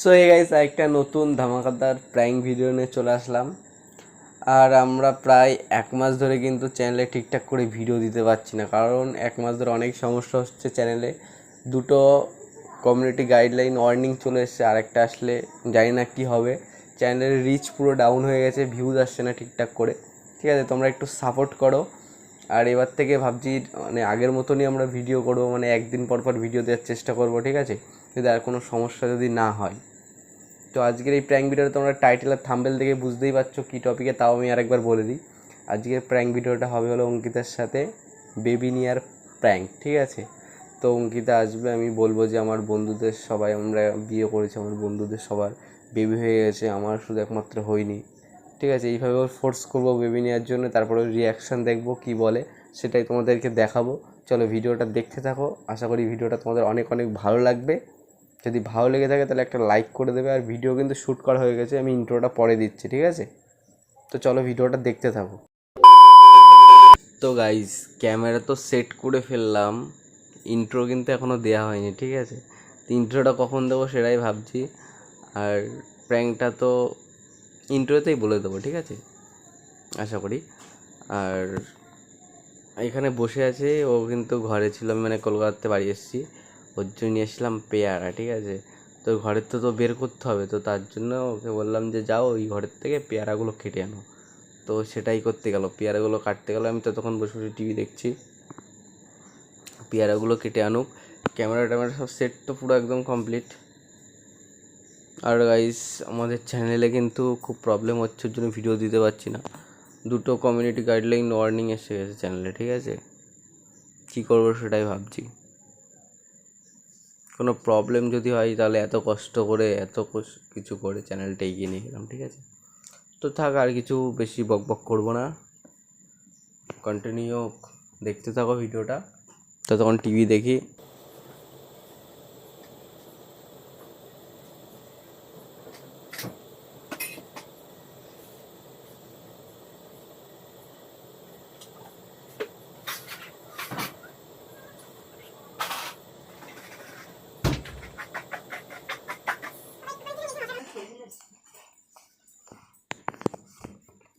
So এই guys একটা নতুন ধামাকাদার প্র্যাঙ্ক ভিডিও নিয়ে চলে আসলাম। আর আমরা প্রায় এক মাস ধরে কিন্তু চ্যানেলে ঠিকঠাক করে ভিডিও দিতে পারছি না। কারণ এক মাস ধরে অনেক সমস্যা হচ্ছে চ্যানেলে দুটো কমিউনিটি গাইডলাইন ওয়ার্নিং চলে এসেছে, আরেকটা আসলে জানি না কী হবে। চ্যানেলের রিচ পুরো ডাউন হয়ে গেছে ভিউজ আসছে না ঠিকঠাক করে। ঠিক আছে, তোমরা একটু সাপোর্ট করো। আর এবার থেকে ভাবছি মানে আগের মতনই আমরা ভিডিও করব মানে একদিন পর পর ভিডিও দেওয়ার চেষ্টা করব, ঠিক আছে? যদি আর কোনো সমস্যা যদি না হয়। তো আজকের এই প্র্যাঙ্ক ভিডিওটা তোমরা টাইটেল আর থাম্বেল দেখে বুঝতেই পারছ কী টপিকে তাও আমি আরেকবার বলে দিই। আজকের প্র্যাঙ্ক ভিডিওটা হবে হলো অঙ্কিতার সাথে বেবি নিয়ার প্র্যাঙ্ক ঠিক আছে? তো অঙ্কিতা আসবে, আমি বলব যে আমার বন্ধুদের সবাই, আমরা বিয়ে করেছি, আমার বন্ধুদের সবার বেবি হয়ে গেছে, আমার শুধু একমাত্র হয়নি, ঠিক আছে? এইভাবে ওর ফোর্স করব বেবি নেওয়ার জন্য, তারপরে রিয়াকশান দেখব কি বলে, সেটাই তোমাদেরকে দেখাবো। চলো ভিডিওটা দেখতে থাকো, আশা করি ভিডিওটা তোমাদের অনেক অনেক ভালো লাগবে। যদি ভালো লেগে থাকে তাহলে একটা লাইক করে দেবে আর ভিডিও কিন্তু শ্যুট করা হয়ে গেছে, আমি ইন্ট্রোটা পরে দিচ্ছি, ঠিক আছে? তো চলো ভিডিওটা দেখতে থাকো। তো গাইস ক্যামেরা তো সেট করে ফেললাম ইন্ট্রো কিন্তু এখনও দেওয়া হয়নি, ঠিক আছে? ইন্ট্রোটা কখন দেবো সেটাই ভাবছি, আর প্র্যাঙ্কটা তো ইন্ট্রোতেই বলে দেবো, ঠিক আছে? আশা করি। আর এখানে বসে আছে, ও কিন্তু ঘরে ছিল, আমি মানে কলকাতাতে বাড়ি এসেছি। ওর জন্য নিয়ে এসেছিলাম পেয়ারা, ঠিক আছে? তো ঘরের তো তো বের করতে হবে, তো তার জন্য ওকে বললাম যে, যাও ওই ঘরের থেকে পেয়ারাগুলো কেটে আনো। তো সেটাই করতে গেল। পেয়ারাগুলো কাটতে গেলো। আমি তো তখন বসে বসে টিভি দেখছি। পেয়ারাগুলো কেটে আনুক। ক্যামেরা ট্যামেরা সব সেট তো পুরো একদম কমপ্লিট আর গাইস আমাদের চ্যানেলে কিন্তু খুব প্রবলেম হচ্ছে, ওর জন্য ভিডিও দিতে পারছি না। দুটো কমিউনিটি গাইডলাইন ওয়ার্নিং এসে গেছে চ্যানেলে ঠিক আছে? কী করব সেটাই ভাবছি। কোনো প্রবলেম যদি হয়, তাহলে এত কষ্ট করে, এত কিছু করে চ্যানেলটা এগিয়ে নিয়ে গেলাম, ঠিক আছে? তো থাক, আর কিছু বেশি বক বক করব না। কন্টিনিউ দেখতে থাকো ভিডিওটা ততক্ষণ টিভি দেখি।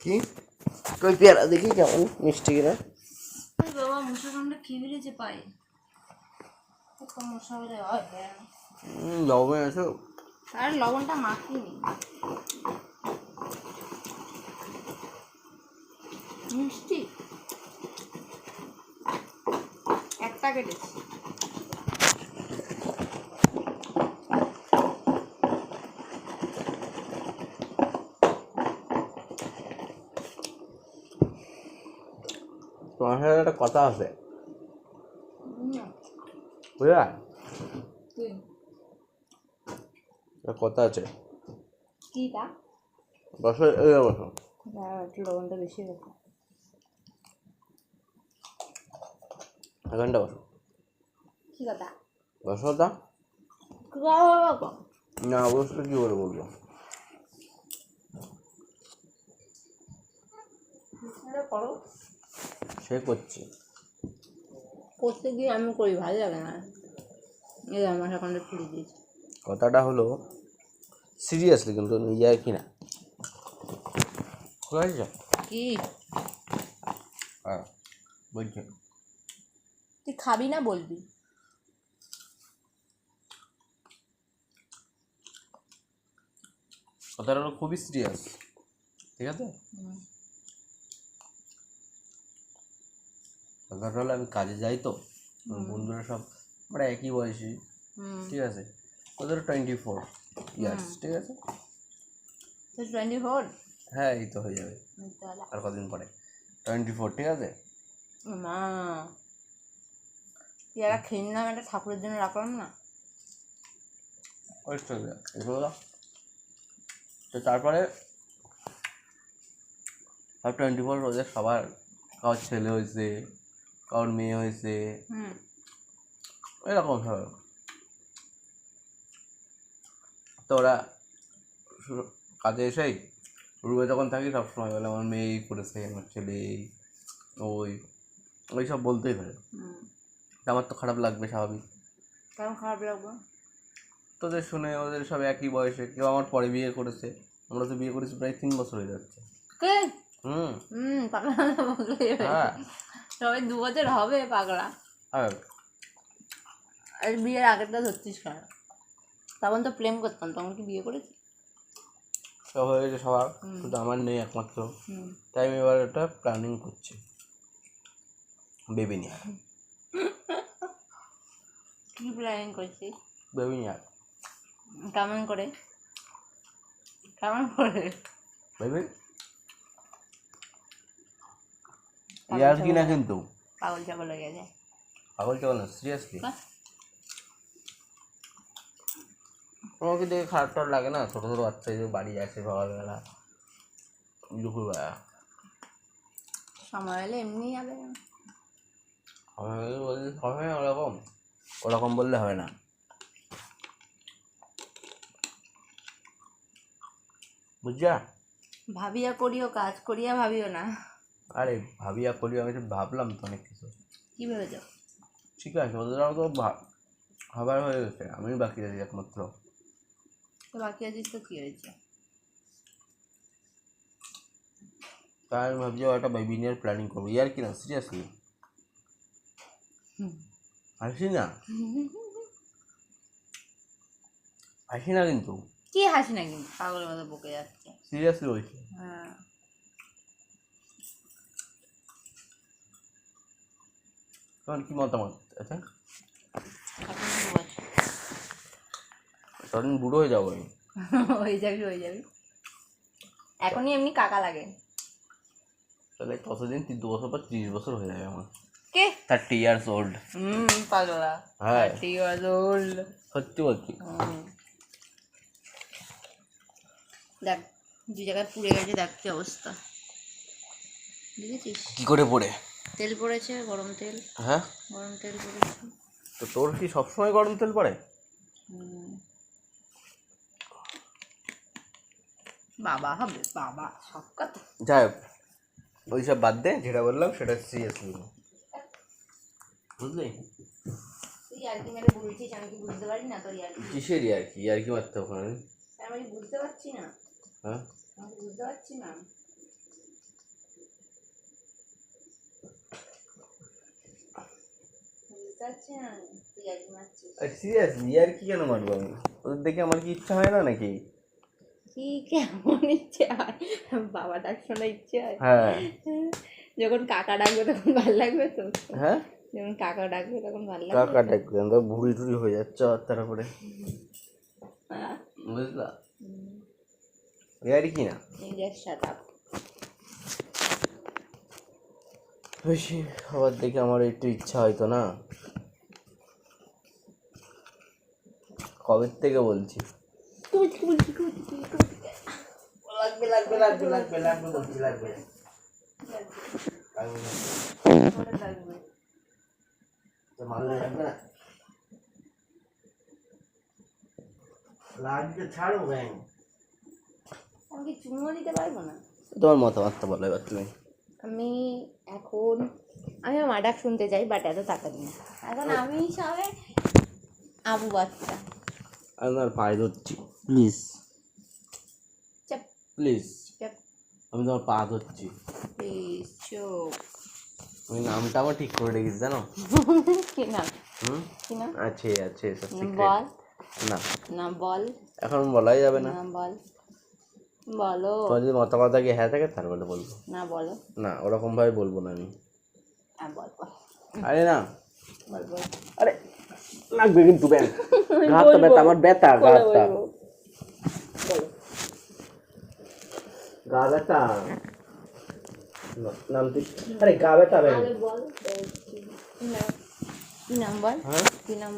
কি? কই পেয়ারা দেখি কেমন মিষ্টি কিনা। বাবা মশা কামড়ে খেয়ে ফেলেছে পায়ে মশা হয় হ্যাঁ লবণ আছে? আর লবণটা মাখিনি। মিষ্টি? একটা কেটেছি। তোমার সাথে একটা কথা আছে। বুঝলা? কথা আছে। বসো এই বসো। দাঁড়াও, লবণটা বেশি রাখো এখানটা বসো। কি কথা? বসো তা। না কী করে বলব? করো। সে করছে। করতে গিয়ে আমি করি ভালো লাগে না। এই আমার এখন ফুলে দিয়েছি। কথাটা হলো সিরিয়াসলি কিন্তু ইয়ে কি না? কি? হ্যাঁ বলছি। তুই খাবি না বলবি। কথাটা হলো খুবই সিরিয়াস ঠিক আছে? হলো আমি কাজে যাই তো। আমার বন্ধুরা সব আমরা একই বয়সী। ঠিক আছে? ওদের টোয়েন্টি ফোর ইয়ার্স ঠিক আছে? টোয়েন্টি ফোর হ্যাঁ এই তো হয়ে যাবে। আর কদিন পরে? টোয়েন্টি ফোর ঠিক আছে? মা পেয়ারা খেয়ে নিলাম একটা ঠাকুরের জন্য রাখলাম না। এগুলো। তো তারপরে টোয়েন্টি ফোর ওদের সবার কারোর ছেলে হয়েছে। কারোর মেয়ে হয়েছে। এরকম সব তো ওরা কাজে এসেই রুমে যখন থাকি সবসময় বলে আমার মেয়ে করেছে আমার ছেলে ওই। ওই সব বলতেই পারে আমার তো খারাপ লাগবে স্বাভাবিক। কেমন খারাপ লাগবে? তোদের শুনে ওদের সব একই বয়সে কেউ আমার পরে বিয়ে করেছে। আমরা তো বিয়ে করেছি প্রায় তিন বছর হয়ে যাচ্ছে। কে? হুম। হুম হ্যাঁ। সবাই দু বছর হবে পাগলা। আর বিয়ের আগেরটা ধরছিস কেন? তখন তো প্রেম করতাম তখন কি বিয়ে করেছি সব হয়ে গেছে সবার শুধু আমার নেই একমাত্র। তাই আমি এবার একটা প্ল্যানিং করছি। বেবি নিয়ে। কি প্ল্যানিং করছিস? বেবি নিয়ে। কেমন করে? কেমন করে? বেবি ইয়ার কি না কিন্তু। পাগল ছাগল হয়ে গেছে। পাগল চল না সিরিয়াসলি। তোমাকে দেখে খারাপ টাপ লাগে না? ছোটো ছোটো বাচ্চা যে বাড়ি আসে সকালবেলা। দুপুরবেলা। সময় হলে এমনি যাবে। ওরকম। ওরকম বললে হবে না। বুঝছা ভাবিয়া করিও কাজ করিয়া ভাবিও না। আরে ভাবিয়া করি আমি তো ভাবলাম তো অনেক কিছু। কি ভেবেছ ঠিক আছে ওদেরও তো ভাবার হয়ে গেছে আমি বাকি আছি একমাত্র। তো বাকি আছিস তো কি হয়েছে? তাই আমি ভাবছি একটা নিয়ে প্ল্যানিং করব। ইয়ার কি না সিরিয়াসলি। হাসি না? হাসি না কিন্তু। কি হাসি না কিন্তু? পাগলের মতো বকে যাচ্ছে। সিরিয়াসলি বলছি। হ্যাঁ। তোমার কি মতামত? আচ্ছা। দু বছর তখন বুড়ো হয়ে যাব আমি। হয়ে যাবি হয়ে যাবি। এখনই এমনি কাকা লাগে। তাহলে কতদিন তিন দু বছর পর তিরিশ বছর হয়ে যাবে আমার। কে? থার্টি ইয়ার্স ওল্ড হুম পাগলা। হ্যাঁ। ঠিক আছে ওল্ড সত্যি বলছি। দেখ যে জায়গায় পুড়ে গেছে দেখ কি অবস্থা। দেখেছিস কি করে পড়ে? তেল পড়েছে গরম তেল। হ্যাঁ? গরম তেল পড়েছে। তো তোর কি সবসময় গরম তেল পড়ে? বাবা হবে বাবা সব কথা। যাই হোক ওই সব বাদ দে যেটা বললাম সেটা সিরিয়াসলি বুঝলি? তুই আর কি মেরে বলছিস আমি কি বুঝতে পারি না তোর আর কিসের আর কি আর কি মারতে ওখানে? আমি বুঝতে পারছি না। হ্যাঁ? আমি বুঝতে পারছি না বুঝতে পারছি না তুই আর কি মারছিস সিরিয়াসলি আর কি কেন মারবো আমি? ওদের দেখে আমার কি ইচ্ছা হয় না নাকি? কি কেমন ইচ্ছে হয়? বাবা ডাক শোনা ইচ্ছে হয়? হ্যাঁ। যখন কাকা ডাকবে তখন ভালো লাগবে তো? হ্যাঁ? যখন কাকা ডাকবে তখন ভালো লাগবে। কাকা ডাকবে আমরা ভুড়ি টুড়ি হয়ে যাচ্ছে আর তারপরে হ্যাঁ। বুঝলা? আর কি না? বেশি আবার দেখে আমার একটু ইচ্ছা হয়তো না? কবে থেকে বলছি? লাগবে লাগবে লাগবে লাগবে লাগবে বলছি লাগবে। লাগবে লাগবে। লাগবে ছাড়ো ব্যাং। আমি কি চুমো দিতে পারব না? তোমার মতামতটা বলো এবার তুমি। আমি এখন আমি আমার ডাক শুনতে চাই বাট এত টাকা দিই না। এখন আমি সবে আবু বাচ্চা। আমি তোমার পায়ে ধরছি। প্লিজ। চাপ। প্লিজ। চাপ। আমি তোমার পা ধরছি। প্লিজ চোখ আমি নামটা আমার ঠিক করে রেখেছি জানো? কি নাম? হুম? কি নাম? আছে আছে সব বল। না। না বল। এখন বলাই যাবে না। না বল। বলো। তোমার যদি মতামত আগে হ্যাঁ থাকে তারপরে বলব না বলো। না ওরকম ভাবে বলব না আমি। হ্যাঁ বল বল। আরে না। বল বল। আরে লাগবে কিন্তু ব্যাং ঘাটটা ব্যথা আমার ব্যথা ঘাটটা গা ব্যথা? নাম তুই আরে গা ব্যথা হ্যাঁ? কি নাম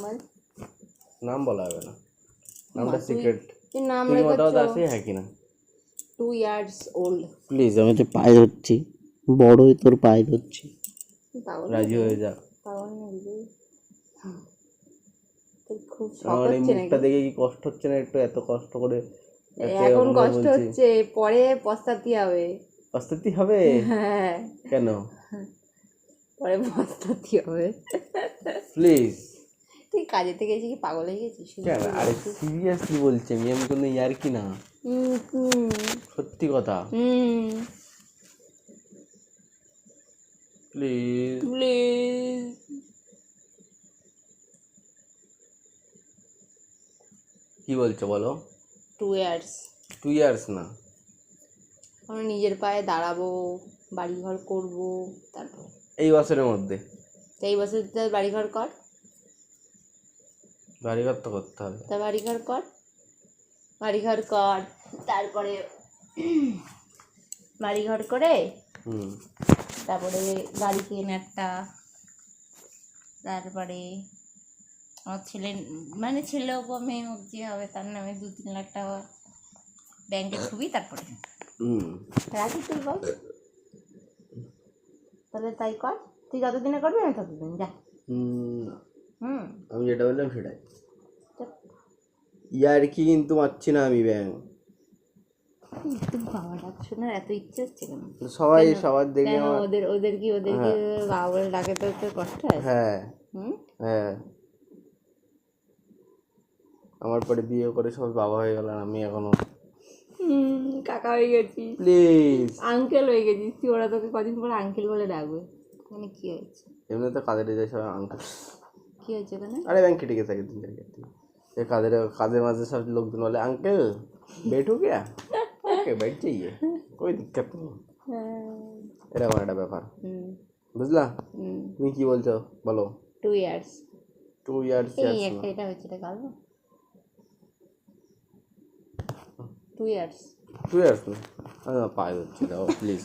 নাম বলা হবে না। নামটা সিক্রেট নাম রেখেছো? আছে? হ্যাঁ কিনা টু ইয়ার্স ওল্ড প্লিজ আমি তো পায়ে ধরছি। বড়ই তোর পায়ে ধরছি। রাজি হয়ে যা। পাগল খুব আমার এই মুখটা দেখে কি কষ্ট হচ্ছে না একটু এত কষ্ট করে? এখন কষ্ট হচ্ছে পরে পস্তাতে হবে। পস্তাতে হবে? হ্যাঁ। কেন? পরে পস্তাতে হবে। প্লিজ তুই কাজে থেকে এসে কি পাগল হয়ে গেছিস? কেন? আরে সিরিয়াসলি বলছি আমি আমি কোনো ইয়ার কি না? সত্যি কথা। প্লিজ প্লিজ কি বলছো বলো? টু ইয়ার্স টু ইয়ার্স না। আমরা নিজের পায়ে দাঁড়াবো বাড়িঘর করব তারপর। এই বছরের মধ্যে? এই বছর তো বাড়িঘর কর। বাড়িঘর তো করতে হবে। তা বাড়িঘর কর। বাড়িঘর কর। তারপরে বাড়িঘর করে হুম। তারপরে গাড়ি কেন একটা। তারপরে আমার ছেলে মানে ছেলে হোক বা মেয়ে হোক যে হবে তার নামে দু তিন লাখ টাকা ব্যাংকে ছবি তারপরে। রাখি তুই বল। তাহলে তাই কর। তুই যতদিনে করবি আমি ততদিন যা। হুম, হুম। আমি যেটা বললাম সেটাই। ইয়ার কি কিন্তু মারছি না আমি ব্যাং। বাবা ডাক শোনার এত ইচ্ছে হচ্ছে কেন? সবাই সবার দেখে ওদের ওদের কি ওদের কি বাবা বলে ডাকে তো কষ্ট হয় হ্যাঁ। হুম? হ্যাঁ। আমার পরে বিয়ে করে সব বাবা হয়ে গেল আর আমি এখনও। কাকা হয়ে গেছি প্লিজ আঙ্কেল হয়ে গেছিস। তুই ওরা তোকে কদিন পরে আঙ্কেল বলে ডাকবে। মানে কি হয়েছে? এমনি তো কাজে যায় সব আঙ্কেল কি হয়েছে মানে আরে ব্যাংকে টিকে থাকে তিন চার এ কাদের কাদের মাঝে সব লোকজন বলে আঙ্কেল বেট হো গিয়া? ওকে বেট চাইয়ে। কোই দিক্কত নেই এরকম একটা ব্যাপার। বুঝলা? তুমি কি বলছো? বলো। টু ইয়ার্স টু ইয়ার্স এই একটা এটা হচ্ছে এটা টু ইয়ার্স টু ইয়ার্স না পায়ে হচ্ছি দাও প্লিজ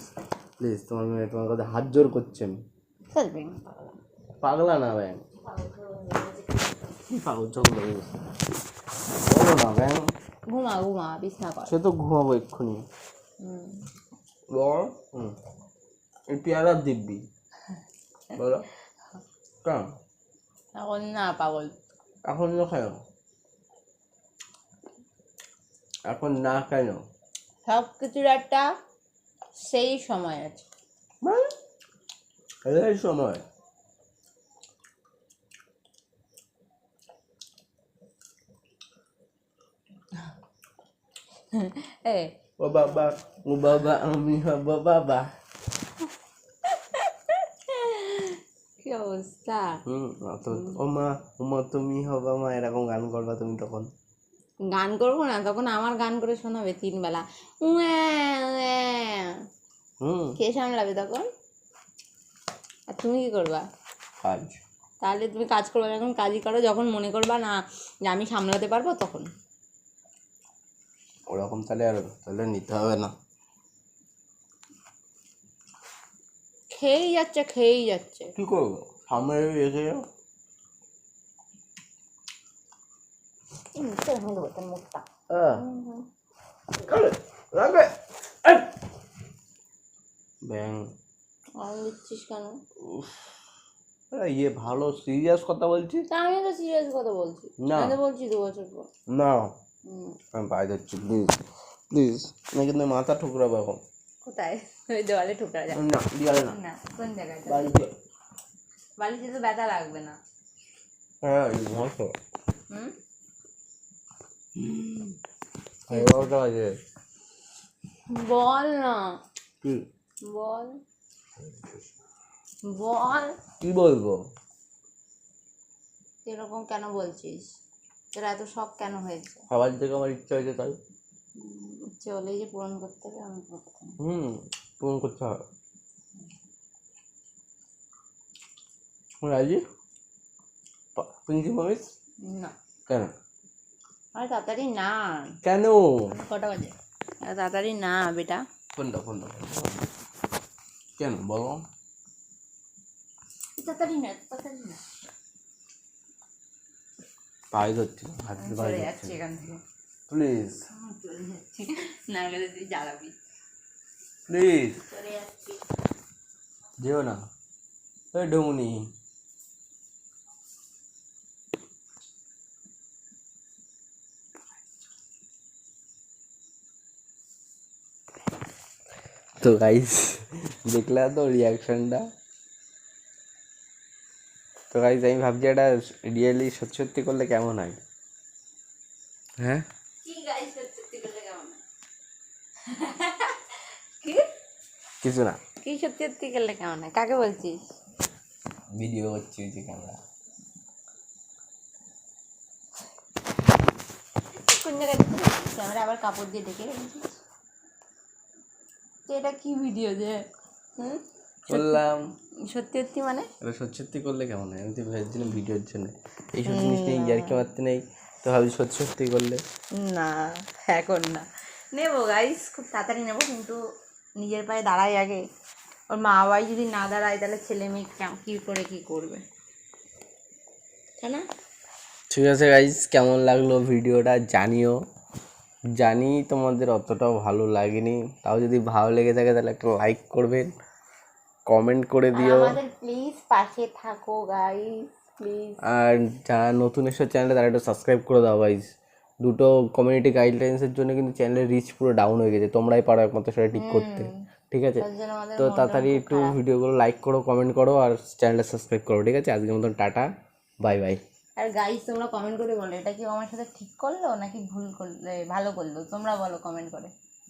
প্লিজ তোমার মেয়ে তোমার কাছে হাত জোর করছে আমি। পাগলা না ব্যাং পাগল চল বলো না ব্যাং ঘুমা ঘুমা বিছনা কর সে তো ঘুমাবো এক্ষুনি। হুম। বল। হুম। এই পেয়ারা দিব্যি। বলো। কেন? এখন না পাগল। এখন না। কেন এখন না কেন? সব কিছুর একটা সেই সময় আছে। মানে? এই সময়। ও বাবা ও বাবা আমি হব বাবা। কি অবস্থা? হুম ও মা ও মা তুমি হবা মা এরকম গান করবা তুমি তখন। গান করব না তখন আমার গান করে শোনাবে তিন বেলা উয়া, উয়া। কে সামলাবে তখন? আর তুমি কি করবা? কাজ। তাহলে তুমি কাজ করবে যখন কাজই করো যখন মনে করবা না যে আমি সামলাতে পারব তখন। ওরকম তাহলে আর তাহলে নিতে হবে না। খেয়েই যাচ্ছে খেয়েই যাচ্ছে। কি করব? সামনে রেখে যাও। এই মুখটা ভেঙে দেবো তোর মুখটা হ্যাঁ করে, রাখবে এই। ব্যাং আম দিচ্ছিস কেন ইয়ে ভালো সিরিয়াস কথা বলছি তা আমি তো সিরিয়াস কথা বলছি। না। আমি বলছি দু বছর পর। না। আমি পায়ে ধরছি প্লিজ প্লিজ আমি কিন্তু মাথা ঠুকরাবো এখন। কোথায়? ওই দেওয়ালে ঠুকরা যায়। না দিয়ালে না। না কোন জায়গায়? বাড়িতে। বালিশে তো ব্যথা লাগবে না। হ্যাঁ এই হুম? বারোটা বাজে। বল না। কি? বল। বল। কি বলব? এরকম কেন বলছিস? তোর এত শখ কেন হয়েছে? সবার থেকে আমার ইচ্ছা হয়েছে তাই। ইচ্ছে হলেই যে পূরণ করতে হবে আমি। হুম পূরণ করতে হবে। রাজি? পিঙ্কি মমিস না। কেন? আরে তাড়াতাড়ি না। কেন? কটা বাজে? তাড়াতাড়ি না বেটা। ফোন দাও ফোন দাও কেন? বলো। তাড়াতাড়ি না তাড়াতাড়ি না। পায়ে ধরছি হাত দিয়ে পায়ে যাচ্ছি এখান থেকে। প্লিজ। চলে যাচ্ছি। না গেলে তুই জ্বালাবি। প্লিজ। চলে যাচ্ছি। যেও না। ডমুনি। তো গাইস দেখলা তো রিয়াকশনটা তো গাইজ আমি ভাবছি এটা রিয়েলি সত্যি সত্যি করলে কেমন হয়? হ্যাঁ? কি গাইস সত্যি করলে কেমন কি? কিছু না। কি সত্যি সত্যি করলে কেমন হয়? কাকে বলছিস? ভিডিও করছি ওই যে ক্যামেরা কোন জায়গায় ক্যামেরা আবার কাপড় দিয়ে ঢেকে রেখেছিস? তো এটা কি ভিডিও যে? হুম? বললাম। সত্যি সত্যি মানে? এটা সত্যি সত্যি করলে কেমন হয়? আমি তো ভেবেছিলাম ভিডিওর জন্য। এইসব জিনিস নিয়ে ইয়ার্কি মারতে নেই? তো ভাবছি সত্যি সত্যি করলে। না এখন না। নেব গাইস খুব তাড়াতাড়ি নেব কিন্তু নিজের পায়ে দাঁড়াই আগে। ওর মা বাবাই যদি না দাঁড়ায় তাহলে ছেলে মেয়ে কী করে কী করবে? তাই না? ঠিক আছে গাইজ কেমন লাগল ভিডিওটা জানিও। জানি তোমাদের অতটাও ভালো লাগেনি। তাও যদি ভালো লেগে থাকে তাহলে একটা লাইক করবেন। কমেন্ট করে দিও। আমাদের প্লিজ পাশে থাকো গাইস প্লিজ আর যারা নতুন এসে চ্যানেলে তারা একটু সাবস্ক্রাইব করে দাও গাইজ দুটো কমিউনিটি গাইডলাইন্সের জন্য কিন্তু চ্যানেলের রিচ পুরো ডাউন হয়ে গেছে। তোমরাই পারো একমাত্র সেটা ঠিক করতে। ঠিক আছে? তো তাড়াতাড়ি একটু ভিডিওগুলো লাইক করো কমেন্ট করো আর চ্যানেলটা সাবস্ক্রাইব করো। ঠিক আছে? আজকের মতন টাটা। বাই বাই আর গাইস তোমরা কমেন্ট করে বলো, এটা কি আমার সাথে ঠিক করল নাকি ভুল করলে? ভালো করল। তোমরা বলো কমেন্ট করে।